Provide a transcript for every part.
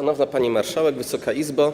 Szanowna Pani Marszałek, Wysoka Izbo,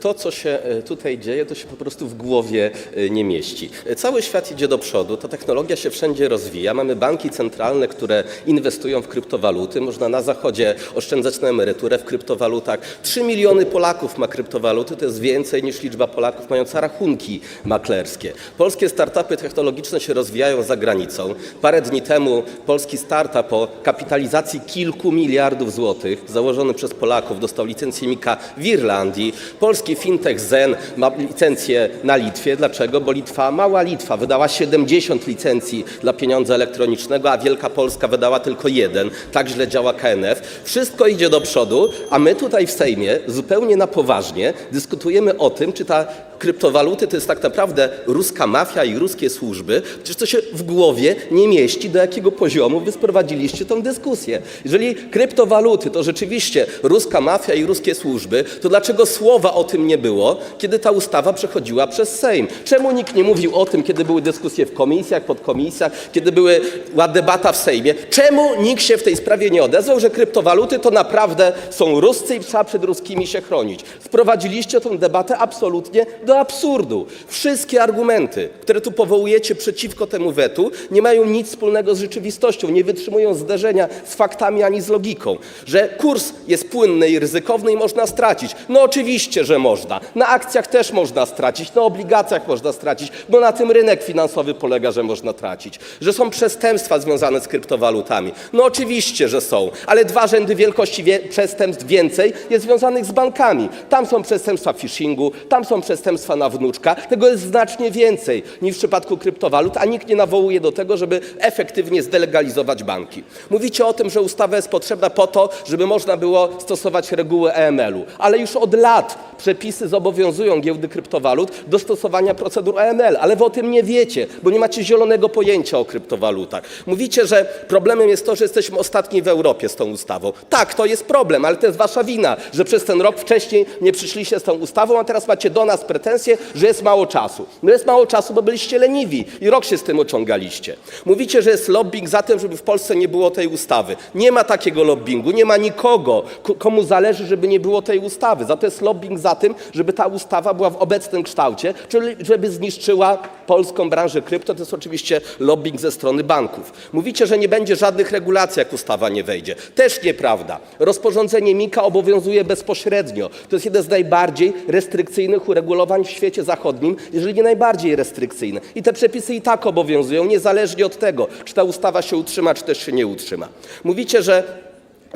to co się e, tutaj dzieje, to się po prostu w głowie e, nie mieści. E, Cały świat idzie do przodu, ta technologia się wszędzie rozwija, mamy banki centralne, które inwestują w kryptowaluty, można na zachodzie oszczędzać na emeryturę w kryptowalutach. 3 miliony Polaków ma kryptowaluty, to jest więcej niż liczba Polaków mająca rachunki maklerskie. Polskie startupy technologiczne się rozwijają za granicą. Parę dni temu polski startup o kapitalizacji kilku miliardów złotych, założony przez Polaków, dostał licencję MiCA w Irlandii. Polski fintech Zen ma licencję na Litwie. Dlaczego? Bo Litwa, mała Litwa, wydała 70 licencji dla pieniądza elektronicznego, a Wielka Polska wydała tylko jeden. Tak źle działa KNF. Wszystko idzie do przodu, a my tutaj w Sejmie zupełnie na poważnie dyskutujemy o tym, czy ta kryptowaluty to jest tak naprawdę ruska mafia i ruskie służby. Przecież to się w głowie nie mieści, do jakiego poziomu wy sprowadziliście tą dyskusję. Jeżeli kryptowaluty to rzeczywiście ruska mafia i ruskie służby, to dlaczego słowa o tym nie było, kiedy ta ustawa przechodziła przez Sejm? Czemu nikt nie mówił o tym, kiedy były dyskusje w komisjach, podkomisjach, kiedy była debata w Sejmie? Czemu nikt się w tej sprawie nie odezwał, że kryptowaluty to naprawdę są ruscy i trzeba przed ruskimi się chronić? Sprowadziliście tę debatę absolutnie do absurdu. Wszystkie argumenty, które tu powołujecie przeciwko temu wetu, nie mają nic wspólnego z rzeczywistością, nie wytrzymują zderzenia z faktami ani z logiką. Że kurs jest płynny i ryzykowny i można stracić. No oczywiście, że można. Na akcjach też można stracić, na obligacjach można stracić, bo na tym rynek finansowy polega, że można tracić. Że są przestępstwa związane z kryptowalutami. No oczywiście, że są, ale dwa rzędy wielkości wie- przestępstw więcej jest związanych z bankami. Tam są przestępstwa phishingu, tam są przestępstwa na wnuczka. Tego jest znacznie więcej niż w przypadku kryptowalut, a nikt nie nawołuje do tego, żeby efektywnie zdelegalizować banki. Mówicie o tym, że ustawa jest potrzebna po to, żeby można było stosować reguły EML-u, ale już od lat przepisy zobowiązują giełdy kryptowalut do stosowania procedur EML, ale wy o tym nie wiecie, bo nie macie zielonego pojęcia o kryptowalutach. Mówicie, że problemem jest to, że jesteśmy ostatni w Europie z tą ustawą. Tak, to jest problem, ale to jest wasza wina, że przez ten rok wcześniej nie przyszliście z tą ustawą, a teraz macie do nas pretensje, że jest mało czasu. No jest mało czasu, bo byliście leniwi i rok się z tym ociągaliście. Mówicie, że jest lobbying za tym, żeby w Polsce nie było tej ustawy. Nie ma takiego lobbingu, nie ma nikogo, komu zależy, żeby nie było tej ustawy. Za to jest lobbying za tym, żeby ta ustawa była w obecnym kształcie, czyli żeby zniszczyła polską branżę krypto. To jest oczywiście lobbying ze strony banków. Mówicie, że nie będzie żadnych regulacji, jak ustawa nie wejdzie. Też nieprawda. Rozporządzenie MiCA obowiązuje bezpośrednio. To jest jeden z najbardziej restrykcyjnych uregulowań w świecie zachodnim, jeżeli nie najbardziej restrykcyjne. I te przepisy i tak obowiązują, niezależnie od tego, czy ta ustawa się utrzyma, czy też się nie utrzyma. Mówicie, że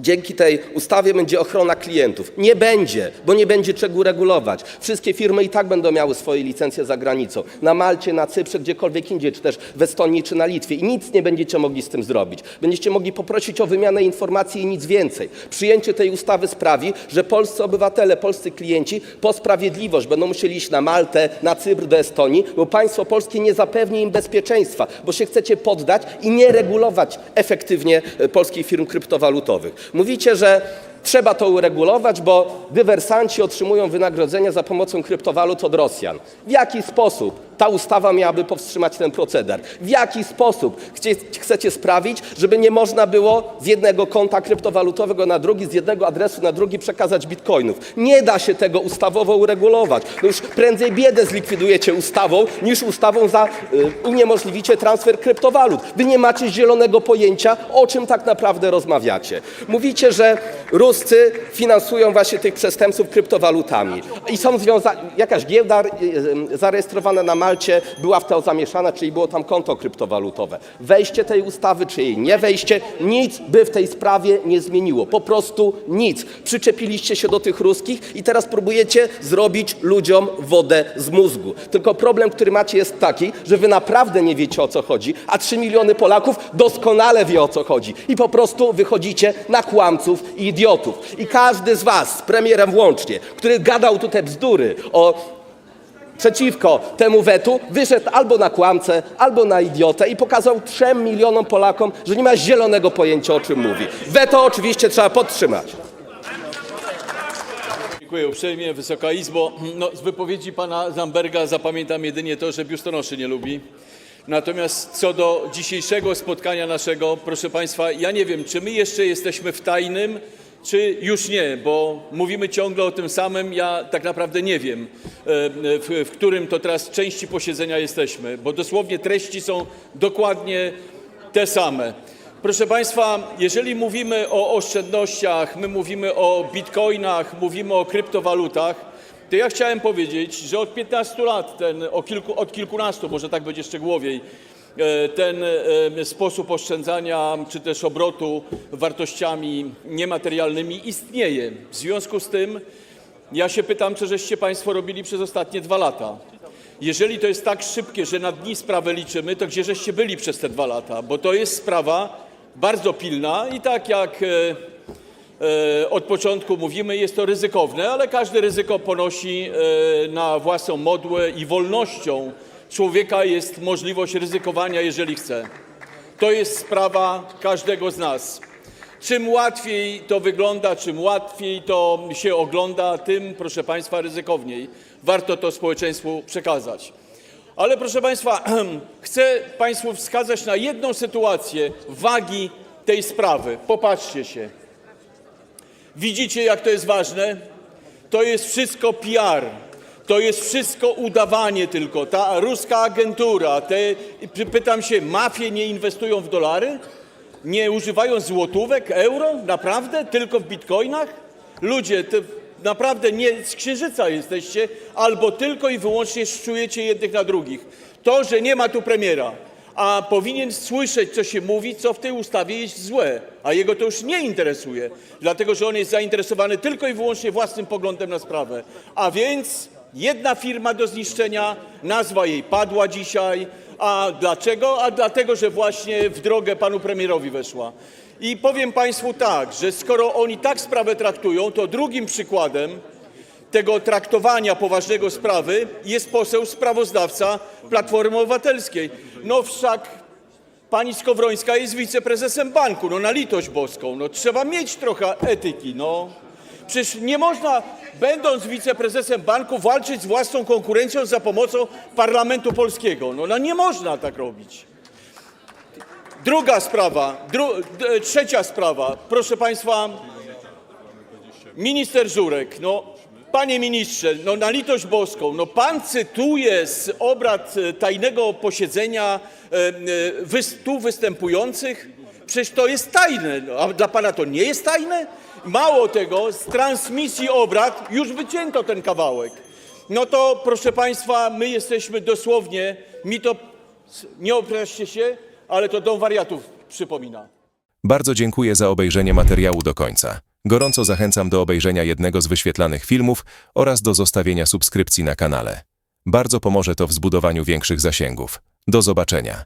Dzięki tej ustawie będzie ochrona klientów. Nie będzie, bo nie będzie czego regulować. Wszystkie firmy i tak będą miały swoje licencje za granicą. Na Malcie, na Cyprze, gdziekolwiek indziej, czy też w Estonii, czy na Litwie. I nic nie będziecie mogli z tym zrobić. Będziecie mogli poprosić o wymianę informacji i nic więcej. Przyjęcie tej ustawy sprawi, że polscy obywatele, polscy klienci po sprawiedliwość będą musieli iść na Maltę, na Cypr, do Estonii, bo państwo polskie nie zapewni im bezpieczeństwa, bo się chcecie poddać i nie regulować efektywnie e, polskich firm kryptowalutowych. Mówicie, że trzeba to uregulować, bo dywersanci otrzymują wynagrodzenia za pomocą kryptowalut od Rosjan. W jaki sposób ta ustawa miałaby powstrzymać ten proceder? W jaki sposób chcecie sprawić, żeby nie można było z jednego konta kryptowalutowego na drugi, z jednego adresu na drugi przekazać bitcoinów? Nie da się tego ustawowo uregulować. No już prędzej biedę zlikwidujecie ustawą, niż ustawą za, y, uniemożliwicie transfer kryptowalut. Wy nie macie zielonego pojęcia, o czym tak naprawdę rozmawiacie. Mówicie, że Ruscy finansują właśnie tych przestępców kryptowalutami i są związani, jakaś giełda y, y, zarejestrowana na Malcie była w to zamieszana, czyli było tam konto kryptowalutowe. Wejście tej ustawy, czy jej nie wejście, nic by w tej sprawie nie zmieniło. Po prostu nic. Przyczepiliście się do tych ruskich i teraz próbujecie zrobić ludziom wodę z mózgu. Tylko problem, który macie jest taki, że wy naprawdę nie wiecie o co chodzi, a 3 miliony Polaków doskonale wie o co chodzi. I po prostu wychodzicie na kłamców i idiotów. I każdy z was, z premierem włącznie, który gadał tu te bzdury o przeciwko temu wetu, wyszedł albo na kłamcę, albo na idiotę i pokazał trzem milionom Polakom, że nie ma zielonego pojęcia o czym mówi. Weto oczywiście trzeba podtrzymać. Dziękuję uprzejmie, Wysoka Izbo. No, z wypowiedzi pana Zamberga zapamiętam jedynie to, że biustonoszy nie lubi. Natomiast co do dzisiejszego spotkania naszego, proszę państwa, ja nie wiem, czy my jeszcze jesteśmy w tajnym, czy już nie, bo mówimy ciągle o tym samym, ja tak naprawdę nie wiem, e, w, w którym to teraz części posiedzenia jesteśmy, bo dosłownie treści są dokładnie te same. Proszę Państwa, jeżeli mówimy o oszczędnościach, my mówimy o bitcoinach, mówimy o kryptowalutach, to ja chciałem powiedzieć, że od 15 lat, ten, kilku, od kilkunastu, może tak będzie szczegółowiej, ten e, sposób oszczędzania czy też obrotu wartościami niematerialnymi istnieje. W związku z tym ja się pytam, co żeście Państwo robili przez ostatnie dwa lata. Jeżeli to jest tak szybkie, że na dni sprawę liczymy, to gdzie żeście byli przez te dwa lata? Bo to jest sprawa bardzo pilna i tak jak e, e, od początku mówimy, jest to ryzykowne, ale każde ryzyko ponosi e, na własną modłę i wolnością człowieka jest możliwość ryzykowania, jeżeli chce. To jest sprawa każdego z nas. Czym łatwiej to wygląda, czym łatwiej to się ogląda, tym, proszę Państwa, ryzykowniej. Warto to społeczeństwu przekazać. Ale proszę Państwa, chcę Państwu wskazać na jedną sytuację wagi tej sprawy. Popatrzcie się. Widzicie, jak to jest ważne? To jest wszystko PR. To jest wszystko udawanie tylko. Ta ruska agentura, te, py- pytam się, mafie nie inwestują w dolary? Nie używają złotówek, euro? Naprawdę? Tylko w bitcoinach? Ludzie, to naprawdę nie z księżyca jesteście, albo tylko i wyłącznie szczujecie jednych na drugich. To, że nie ma tu premiera, a powinien słyszeć, co się mówi, co w tej ustawie jest złe, a jego to już nie interesuje, dlatego że on jest zainteresowany tylko i wyłącznie własnym poglądem na sprawę. A więc jedna firma do zniszczenia, nazwa jej padła dzisiaj. A dlaczego? A dlatego, że właśnie w drogę panu premierowi weszła. I powiem państwu tak, że skoro oni tak sprawę traktują, to drugim przykładem tego traktowania poważnego sprawy jest poseł sprawozdawca Platformy Obywatelskiej. No wszak pani Skowrońska jest wiceprezesem banku, no na litość boską, no trzeba mieć trochę etyki, no. Przecież nie można, będąc wiceprezesem banku, walczyć z własną konkurencją za pomocą Parlamentu Polskiego. No, no nie można tak robić. Druga sprawa, dru, d, trzecia sprawa. Proszę Państwa, Minister Żurek, no panie ministrze, no na litość boską, no pan cytuje z obrad e, tajnego posiedzenia e, e, wys, tu występujących? Przecież to jest tajne, no, a dla pana to nie jest tajne? Mało tego, z transmisji obrad już wycięto ten kawałek. No to proszę państwa, my jesteśmy dosłownie, mi to, nie obraźcie się, ale to dom wariatów przypomina. Bardzo dziękuję za obejrzenie materiału do końca. Gorąco zachęcam do obejrzenia jednego z wyświetlanych filmów oraz do zostawienia subskrypcji na kanale. Bardzo pomoże to w zbudowaniu większych zasięgów. Do zobaczenia.